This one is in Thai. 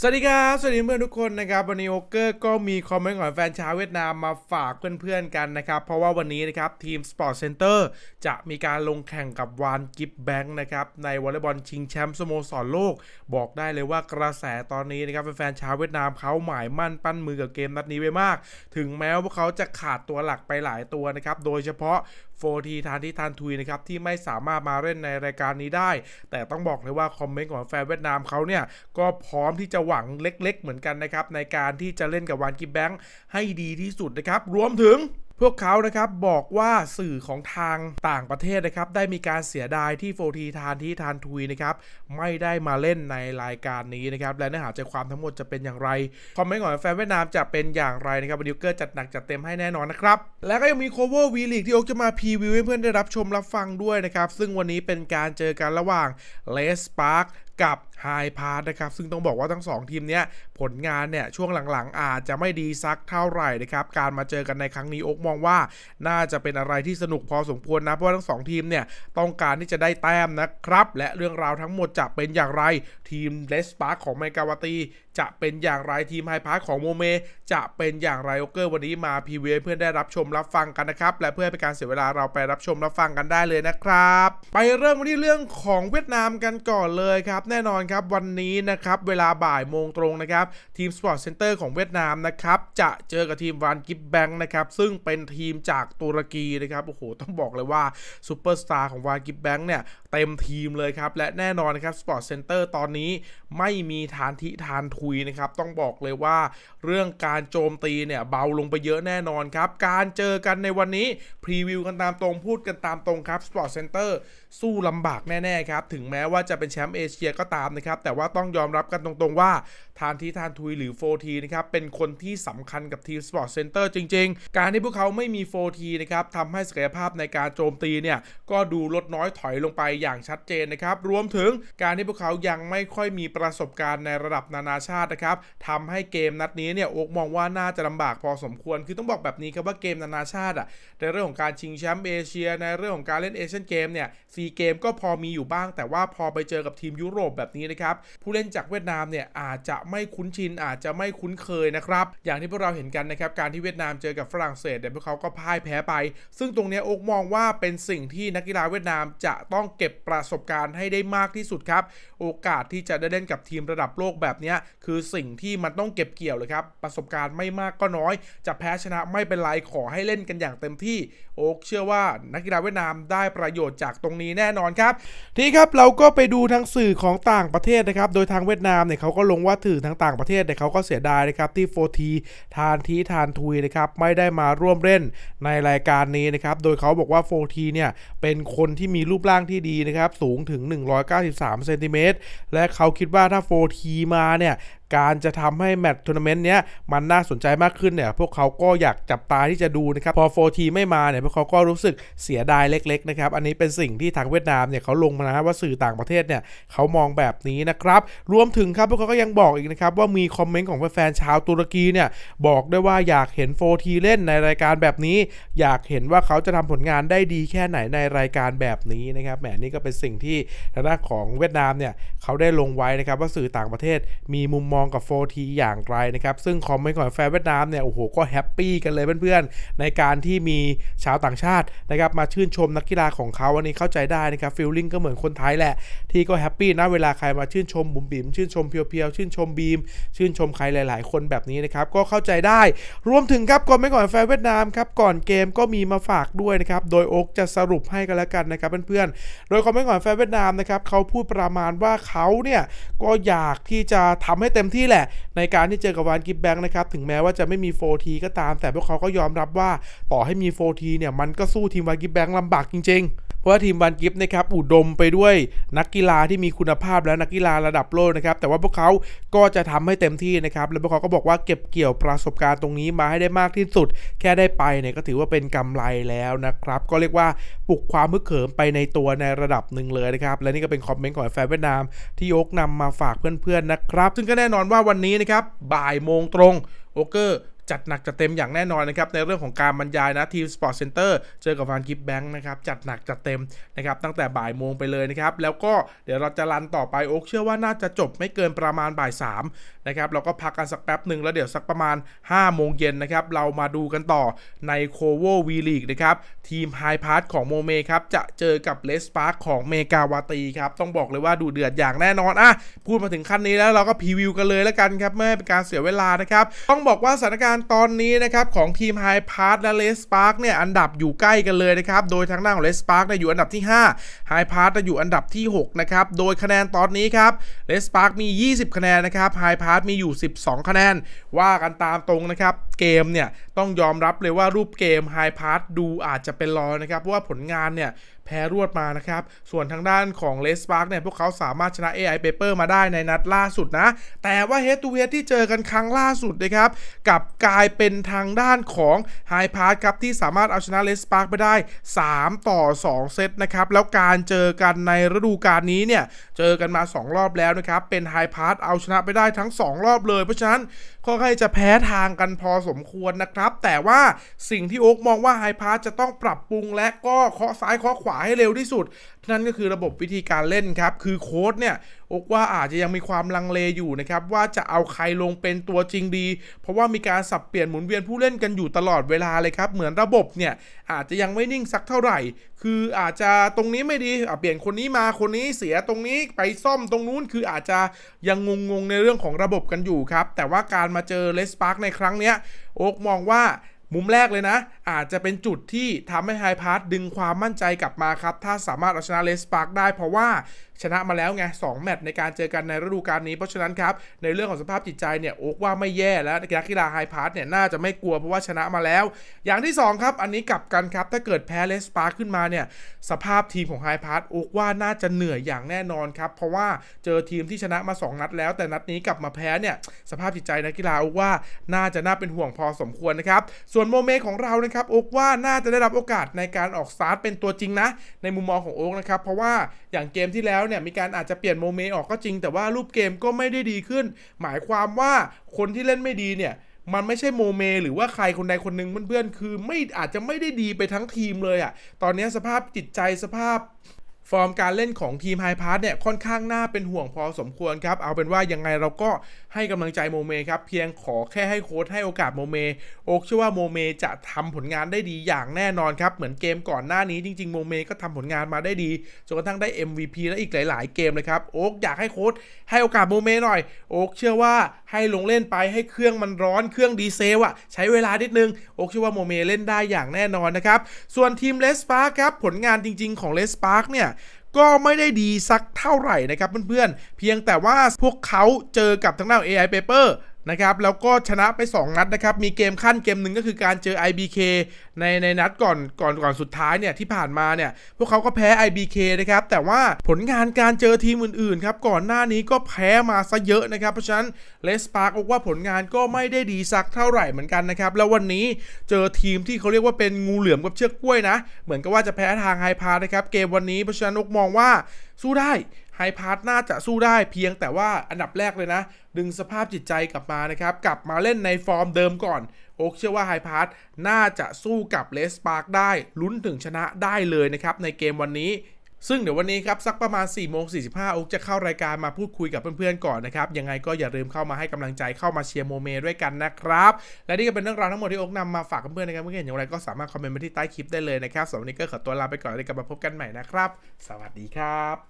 สวัสดีครับ สวัสดีเพื่อนทุกคนนะครับวันนี้โอเกอร์ก็มีคอมเมนต์ของแฟนชาวเวียดนามมาฝากเพื่อนๆกันนะครับ เพราะว่าวันนี้นะครับทีม Sport Center จะมีการลงแข่งกับวานกิฟแบงค์นะครับในวอลเลย์บอลชิงแชมป์สโมสรโลก บอกได้เลยว่ากระแสตอนนี้นะครับแฟนชาวเวียดนามเขาหมายมั่นปั้นมือกับเกมนัดนี้ไว้มาก ถึงแม้ว่าเขาจะขาดตัวหลักไปหลายตัวนะครับโดยเฉพาะ โฟทีทานที่ทานทุยนะครับที่ไม่สามารถมาเล่นในรายการนี้ได้ แต่ต้องบอกเลยว่าคอมเมนต์ของแฟนเวียดนามเขาเนี่ยก็พร้อมที่จะหวังเล็ก ๆ เหมือนกันนะครับในการที่จะเล่นกับวานกิบแบงค์ให้ดีที่สุดนะครับรวมถึง พวกเขานะครับบอกว่าสื่อของทางต่างประเทศนะครับ ได้มีการเสียดายที่โฟทีทานที่ทานทุยนะครับ ไม่ได้มาเล่นในรายการนี้นะครับ และเนื้อหาใจความทั้งหมดจะเป็นอย่างไร คอมเมนต์ของแฟนเวียดนามจะเป็นอย่างไรนะครับวันนี้เกอร์จัดหนักจัดเต็มให้แน่นอนนะครับ และก็ยังมีโคเวอร์วีลีกที่โอ๊กจะมาพรีวิวให้เพื่อนได้รับชมรับฟังด้วยนะครับ ซึ่งวันนี้เป็นการเจอกันระหว่างเลสปาร์คกับไฮพาร์ทนะครับ ซึ่งต้องบอกว่าทั้ง 2 ทีมเนี้ย ผลงานเนี่ยช่วงหลังๆ อาจจะไม่ดีสักเท่าไหร่นะครับการมาเจอกันในครั้งนี้โอ๊กมองว่า น่าจะเป็นอะไรที่สนุกพอสมควรนะเพราะว่าทั้ง 2 ทีมเนี่ยต้องการที่จะได้แต้มนะครับ และเรื่องราวทั้งหมดจะเป็นอย่างไรทีมเลสปาร์คของไมกาวตีจะเป็นอย่างไรทีมไฮพาร์คของโมเม จะเป็นอย่างไรโอเกอร์วันนี้มาพีวีเพื่อนได้รับชมรับฟังกันนะครับ และเพื่อให้เป็นการเสียเวลาเราไปรับชมรับฟังกันได้เลยนะครับ ไปเริ่มที่เรื่องของเวียดนามกันก่อนเลยครับ แน่นอนครับวันนี้นะครับ เวลาบ่ายโมงตรงนะครับทีมสปอร์ตเซ็นเตอร์ของเวียดนามนะครับ จะเจอกับทีมวานกิฟแบงค์นะครับ ซึ่งเป็นทีมจากตุรกีนะครับ โอ้โห ต้องบอกเลยว่าซูเปอร์สตาร์ของวานกิฟแบงค์เนี่ยเต็มทีมเลยครับ และแน่นอนนะครับสปอร์ตเซ็นเตอร์ตอนนี้ไม่มีทานทิทานทุยนะครับ ต้องบอกเลยว่าเรื่องการโจมตีเนี่ยเบาลงไปเยอะแน่นอนครับ การเจอกันในวันนี้พรีวิวกันตามตรงพูดกันตามตรงครับ Sport Center สู้ลำบากแน่ๆครับ ถึงแม้ว่าจะเป็นแชมป์เอเชียก็ตามนะครับ แต่ว่าต้องยอมรับกันตรงๆว่าทานทีทานทุยหรือ 4T นะครับเป็นคนที่สำคัญกับทีม Sport Center จริง ๆ การที่พวกเขาไม่มี 4T นะครับทำให้ศักยภาพในการโจมตีเนี่ยก็ดูลดน้อยถอยลงไปอย่างชัดเจนนะครับรวมถึงการที่พวกเขายังไม่ค่อยมีประสบการณ์ในระดับนานาชาตินะครับทำให้เกมนัดนี้เนี่ยโอ๊กมองว่าน่าจะลำบากพอสมควร คือต้องบอกแบบนี้ครับว่าเกมนานาชาติอะในเรื่องของการชิงแชมป์เอเชีย ในเรื่องของการเล่นเอเชียนเกมเนี่ยซีเกมก็พอมีอยู่บ้าง แต่ว่าพอไปเจอกับทีมยุโรปแบบนี้นะครับผู้เล่นจากเวียดนามเนี่ยอาจจะไม่คุ้นชินอาจจะไม่คุ้นเคยนะครับ อย่างที่พวกเราเห็นกันนะครับ การที่เวียดนามเจอกับฝรั่งเศสเนี่ยพวกเขาก็พ่ายแพ้ไป ซึ่งตรงนี้โอ๊กมองว่าเป็นสิ่งที่นักกีฬาเวียดนามจะต้องเก็บประสบการณ์ให้ได้มากที่สุดครับ โอกาสที่จะได้เล่นกับทีมระดับโลกแบบนี้คือสิ่งที่มันต้องเก็บเกี่ยวเลยครับ ประสบการณ์ไม่มากก็น้อย จะแพ้ชนะไม่เป็นไรขอให้เล่นกันอย่างเต็มที่ โอ๊กเชื่อว่านักกีฬาเวียดนามได้ประโยชน์จากตรงนี้แน่นอนครับทีครับเราก็ไปดูทางสื่อของต่างประเทศนะครับ โดยทางเวียดนามเนี่ยเขาก็ลงว่าถือทางต่างประเทศเนี่ยเขาก็เสียดายนะครับที่โฟทีทานทีทานทุยนะครับไม่ได้มาร่วมเล่นในรายการนี้นะครับโดยเขาบอกว่าโฟทีเนี่ยเป็นคนที่มีรูปร่างที่ดีนะครับสูงถึง 193เซนติเมตรและเขาคิดว่าถ้าโฟทีมาเนี่ย การจะทำให้แมตช์ทัวร์นาเมนต์เนี้ยมันน่าสนใจมากขึ้นเนี่ยพวกเขาก็อยากจับตาที่จะดูนะครับพอโฟทีไม่มาเนี่ยพวกเขาก็รู้สึกเสียดายเล็กๆนะครับอันนี้เป็นสิ่งที่ทางเวียดนามเนี่ยเขาลงมานะว่าสื่อต่างประเทศเนี่ยเขามองแบบนี้นะครับรวมถึงครับพวกเขาก็ยังบอกอีกนะครับว่ามีคอมเมนต์ของแฟนๆชาวตุรกีเนี่ยบอกด้วยว่าอยากเห็นโฟทีเล่นในรายการแบบนี้ อยากเห็นว่าเขาจะทำผลงานได้ดีแค่ไหนในรายการแบบนี้นะครับแหมนี่ก็เป็นสิ่งที่ทางด้านของเวียดนามเนี่ยเขาได้ลงไว้นะครับว่าสื่อต่างประเทศมีมุมมองกับโฟทีอย่างไรนะครับ ซึ่งคอมเมนต์ของแฟนเวียดนามเนี่ยโอ้โหก็แฮปปี้กันเลยเพื่อนๆ ในการที่มีชาวต่างชาตินะครับมาชื่นชมนักกีฬาของเขาอันนี้เข้าใจได้นะครับฟีลลิ่งก็เหมือนคนไทยแหละ ที่ก็แฮปปี้นะเวลาใครมาชื่นชมบุ๋มบิ๋มชื่นชมเพียวๆ ชื่นชมบีม ชื่นชมใครหลาย ๆ คนแบบนี้นะครับก็เข้าใจได้ รวมถึงครับก่อนไม่ก่อนแฟนเวียดนามครับก่อนเกมก็มีมาฝากด้วยนะครับโดยโอ๊กจะสรุปให้กันแล้วกันนะครับเพื่อนๆ โดยคอมเมนต์ของแฟนเวียดนามนะครับเขาพูดประมาณว่าเขาเนี่ยก็อยากที่จะทำให้เต็มที่แหละ ในการที่เจอกับวานกิฟแบงค์นะครับ ถึงแม้ว่าจะไม่มี 4T ก็ตาม แต่พวกเขาก็ยอมรับว่าต่อให้มี 4T เนี่ยมันก็สู้ทีมวานกิฟแบงค์ลำบากจริง ๆ เพราะว่าทีมวันกิฟต์นะครับอุดมไปด้วยนักกีฬาที่มีคุณภาพและนักกีฬาระดับโลกนะครับแต่ว่าพวกเขาก็จะทำให้เต็มที่นะครับแล้วพวกเขาก็บอกว่าเก็บเกี่ยวประสบการณ์ตรงนี้มาให้ได้มากที่สุด แค่ได้ไปเนี่ยก็ถือว่าเป็นกำไรแล้วนะครับก็เรียกว่าปลุกความมึกเขิมไปในตัวในระดับหนึ่งเลยนะครับและนี่ก็เป็นคอมเมนต์ของแฟนเวียดนามที่ยกนำมาฝากเพื่อนๆนะครับ ซึ่งก็แน่นอนว่าวันนี้นะครับบ่ายโมงตรงโอเกอร์ จัดหนักจัดเต็มอย่างแน่นอนนะครับในเรื่องของการบรรยายนะทีมสปอร์ตเซ็นเตอร์เจอกับฟานกิฟแบงค์นะครับจัดหนักจัดเต็มนะครับตั้งแต่บ่ายโมงไปเลยนะครับแล้วก็เดี๋ยวเราจะรันต่อไปโอ๊กเชื่อว่าน่าจะจบไม่เกินประมาณบ่ายสามนะครับเราก็พักกันสักแป๊บหนึ่งแล้วเดี๋ยวสักประมาณ 5 โมงเย็นนะครับเรามาดูกันต่อในโคโววีลีกนะครับทีมไฮพาร์ทของโมเมครับจะเจอกับเลสปาร์คของเมกาวาตีครับต้องบอกเลยว่าดูเดือดอย่างแน่นอนอะพูดมาถึงขั้นนี้แล้วเราก็พรีวิวกันเลยแล้วกันครับไม่เป็นการเสียเวลานะครับต้องบอกว่าสถานการณ์ตอนนี้นะครับของทีมไฮพาร์ทและเลสปาร์คเนี่ยอันดับอยู่ใกล้กันเลยนะครับโดยทางด้านของเลสปาร์คเนี่ยอยู่อันดับที่5ไฮพาร์ทอยู่อันดับที่6นะครับโดยคะแนนตอนนี้ครับเลสปาร์คมี 20 คะแนนนะครับไฮพาร์ทมีอยู่ 12 คะแนน ว่ากันตามตรงนะครับเกมเนี่ยต้องยอมรับเลยว่ารูปเกมไฮพาร์ทดูอาจจะเป็นรอนะครับ เพราะว่าผลงานเนี่ยแพ้รวดมานะครับ ส่วนทางด้านของเลสปาร์กเนี่ยพวกเขาสามารถชนะ AI Paper มาได้ในนัดล่าสุดนะ แต่ว่า Head to Head ที่เจอกันครั้งล่าสุดนะครับกับกลายเป็นทางด้านของไฮพาร์ครับที่สามารถเอาชนะเลสปาร์กไปได้ 3 ต่อ 2 เซตนะครับ แล้วการเจอกันในฤดูกาลนี้เนี่ยเจอกันมา 2 รอบแล้วนะครับ เป็นไฮพาร์เอาชนะไปได้ทั้ง 2 รอบเลย เพราะฉะนั้น ค่อนข้างจะแพ้ทางกันพอสมควรนะครับ แต่ว่าสิ่งที่โอ๊กมองว่าไฮพาร์จะต้องปรับปรุง และก็เคาะซ้ายเคาะขวาให้เร็วที่สุด นั่นก็คือระบบวิธีการเล่นครับ คือโค้ดเนี่ย อกว่าอาจจะยังมีความลังเลอยู่นะครับว่าจะเอาใครลงเป็นตัวจริงดี เพราะว่ามีการสับเปลี่ยนหมุนเวียนผู้เล่นกันอยู่ตลอดเวลาเลยครับ เหมือนระบบเนี่ยอาจจะยังไม่นิ่งสักเท่าไหร่ คืออาจจะตรงนี้ไม่ดีเปลี่ยนคนนี้มาคนนี้เสียตรงนี้ไปซ่อมตรงนู้นคืออาจจะยังงงๆในเรื่องของระบบกันอยู่ครับ แต่ว่าการมาเจอเลสปาร์กในครั้งเนี้ยโอ๊กมองว่ามุมแรกเลยนะ อาจจะเป็นจุดที่ทำให้ไฮพาร์ดึงความมั่นใจกลับมาครับ ถ้าสามารถเอาชนะเลสปาร์กได้เพราะว่าชนะมาแล้วไง2แมตช์ในการเจอกันในฤดูกาลนี้ เพราะฉะนั้นครับในเรื่องของสภาพจิตใจเนี่ยโอ๊กว่าไม่แย่แล้วนักกีฬาไฮพาร์ทเนี่ยน่าจะไม่กลัวเพราะว่าชนะมาแล้ว อย่างที่ 2 ครับอันนี้กลับกันครับ ถ้าเกิดแพ้เลสปาร์ขึ้นมาเนี่ยสภาพทีมของไฮพาร์ทโอ๊กว่าน่าจะเหนื่อยอย่างแน่นอนครับ เพราะว่าเจอทีมที่ชนะมา 2 นัดแล้ว แต่นัดนี้กลับมาแพ้เนี่ยสภาพจิตใจนักกีฬาโอ๊กว่าน่าจะน่าเป็นห่วงพอสมควรนะครับส่วนโมเมของเรานะครับโอ๊กว่าน่าจะได้รับโอกาสในการออกสตาร์ทเป็นตัวจริงนะในมุมมองของโอ๊กนะครับเพราะว่าอย่างเกมที่แล้วเนี่ยมีการอาจจะเปลี่ยนโมเมออกก็จริง แต่ว่ารูปเกมก็ไม่ได้ดีขึ้น หมายความว่าคนที่เล่นไม่ดีเนี่ยมันไม่ใช่โมเม หรือว่าใครคนใดคนหนึ่งเพื่อนๆ คือไม่อาจจะไม่ได้ดีไปทั้งทีมเลยอะ่ะ ตอนนี้สภาพจิตใจสภาพ ฟอร์มการเล่นของทีมไฮพาร์ทเนี่ยค่อนข้างน่าเป็นห่วงพอสมควรครับ เอาเป็นว่ายังไงเราก็ให้กำลังใจโมเมครับ เพียงขอแค่ให้โค้ชให้โอกาสโมเม โอกเชื่อว่าโมเมจะทำผลงานได้ดีอย่างแน่นอนครับ เหมือนเกมก่อนหน้านี้จริงๆ โมเมก็ทำผลงานมาได้ดีจนกระทั่งได้ MVP และอีกหลาย ๆ เกมเลยครับ โอ๊กอยากให้โค้ชให้โอกาสโมเมหน่อย โอ๊กเชื่อว่าให้ลงเล่นไปให้เครื่องมันร้อนเครื่องดีเซลอะใช้เวลานิดนึง โอ๊กเชื่อว่าโมเมเล่นได้อย่างแน่นอนนะครับ ส่วนทีมเลสปาร์ครับผลงานจริง ๆ ของเลสปาร์เนี่ย ก็ไม่ได้ดีสักเท่าไหร่นะครับเพื่อนๆ เพียงแต่ว่าพวกเขาเจอกับทางด้าน AI Paper นะครับแล้วก็ชนะไป 2 นัดนะครับ มีเกมขั้นเกมหนึ่งก็คือการเจอ IBK ในในนัดก่อนก่อนก่อนสุดท้ายเนี่ยที่ผ่านมาเนี่ยพวกเขาก็แพ้ IBK นะครับแต่ว่าผลงานการเจอทีมอื่นๆครับก่อนหน้านี้ก็แพ้มาซะเยอะนะครับ เพราะฉะนั้นเลสปาร์กบอกว่าผลงานก็ไม่ได้ดีสักเท่าไหร่เหมือนกันนะครับแล้ววันนี้เจอทีมที่เขาเรียกว่าเป็นงูเหลือมกับเชือกกล้วยนะ เหมือนกับว่าจะแพ้ทางไฮพาร์นะครับเกมวันนี้เพราะฉะนั้นนกมองว่าสู้ได้ไฮพาร์ทน่าจะสู้ได้เพียงแต่ว่าอันดับแรกเลยนะ ดึงสภาพจิตใจกลับมานะครับ กลับมาเล่นในฟอร์มเดิมก่อน โอ๊กเชื่อว่าไฮพาร์ทน่าจะสู้กับเลสปาร์กได้ลุ้นถึงชนะได้เลยนะครับ ในเกมวันนี้ซึ่งเดี๋ยววันนี้ครับ สักประมาณ4ี่โมงสีโอ๊กจะเข้ารายการมาพูดคุยกับเพื่อนๆก่อนนะครับ ยังไงก็อย่าลืมเข้ามาให้กำลังใจเข้ามาเชียร์โมเมด้วยกันนะครับ และนี่ก็เป็นเรื่องราวทั้งหมดที่โอ๊กนำมาฝากเพื่อนๆนะครับเมื่อเห็นอย่างไรก็สามารถคอมเมนต์มาที่ใต้คลิปได้เลยนะครับสำหรับวันนี้ก็ขอตัวลาไปก่อนแล้วกลับมาพบกันใหม่นะครับ สวัสดีครับ